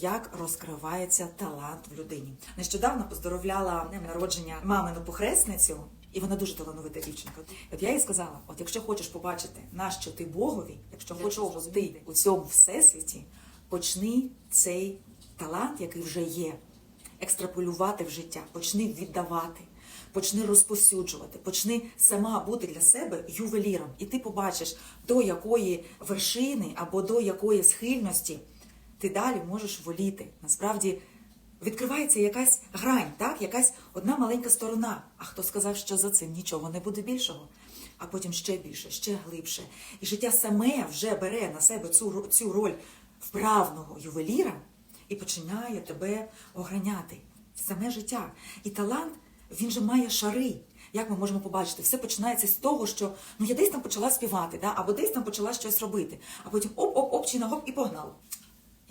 як розкривається талант в людині. Нещодавно поздоровляла днем народження мамину похресницю, і вона дуже талановита дівчинка. От я їй сказала: от якщо хочеш побачити, на що ти Богові, якщо хочеш ти у цьому всесвіті, почни цей талант, який вже є, екстраполювати в життя, почни віддавати. Почни розпосюджувати, почни сама бути для себе ювеліром, і ти побачиш, до якої вершини або до якої схильності ти далі можеш воліти. Насправді відкривається якась грань, так? якась одна маленька сторона. А хто сказав, що за цим нічого не буде більшого? А потім ще більше, ще глибше. І життя саме вже бере на себе цю, цю роль вправного ювеліра і починає тебе ограняти. Саме життя. І талант, він же має шари. Як ми можемо побачити, все починається з того, що ну я десь там почала співати, да? або десь там почала щось робити, а потім оп-оп-оп, чи на гоп і погнала.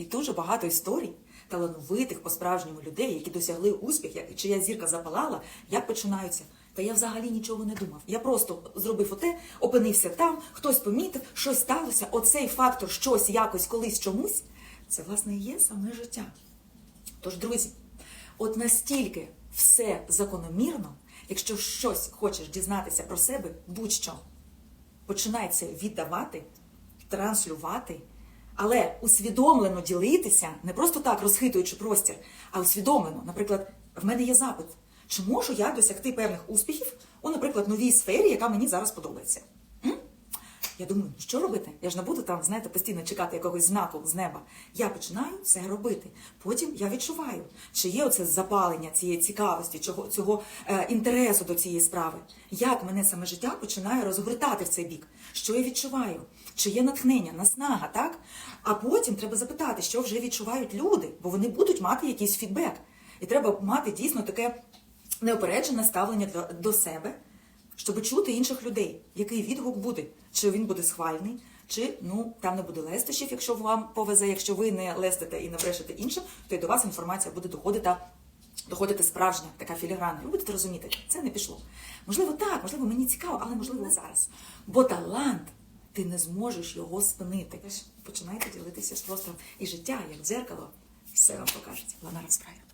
І дуже багато історій талановитих по-справжньому людей, які досягли успіх, чия зірка запалала, як починаються. Та я взагалі нічого не думав. Я просто зробив оте, опинився там, хтось помітив, щось сталося. Оцей фактор, щось якось, колись чомусь, це власне і є саме життя. Тож, друзі, от настільки все закономірно, якщо щось хочеш дізнатися про себе, будь-що, починай це віддавати, транслювати, але усвідомлено ділитися, не просто так розхитуючи простір, а усвідомлено. Наприклад, в мене є запит, чи можу я досягти певних успіхів у, наприклад, новій сфері, яка мені зараз подобається. Я думаю, що робити? Я ж не буду там, знаєте, постійно чекати якогось знаку з неба. Я починаю це робити. Потім я відчуваю, чи є оце запалення цієї цікавості, цього, цього е, інтересу до цієї справи. Як мене саме життя починає розгортати в цей бік? Що я відчуваю? Чи є натхнення, наснага, так? А потім треба запитати, що вже відчувають люди, бо вони будуть мати якийсь фідбек. І треба мати дійсно таке неопереджене ставлення до себе щоб чути інших людей, який відгук буде, чи він буде схвальний, чи ну там не буде лестощів, якщо вам повезе, якщо ви не лестите і не брешете іншим, то й до вас інформація буде доходити. Доходити справжня така філігранна. Ви будете розуміти, це не пішло. Можливо, так, можливо, мені цікаво, але можливо не зараз. Бо талант ти не зможеш його спинити. Починайте ділитися з простором і життя, як дзеркало, все вам покажуть. Вона розправить.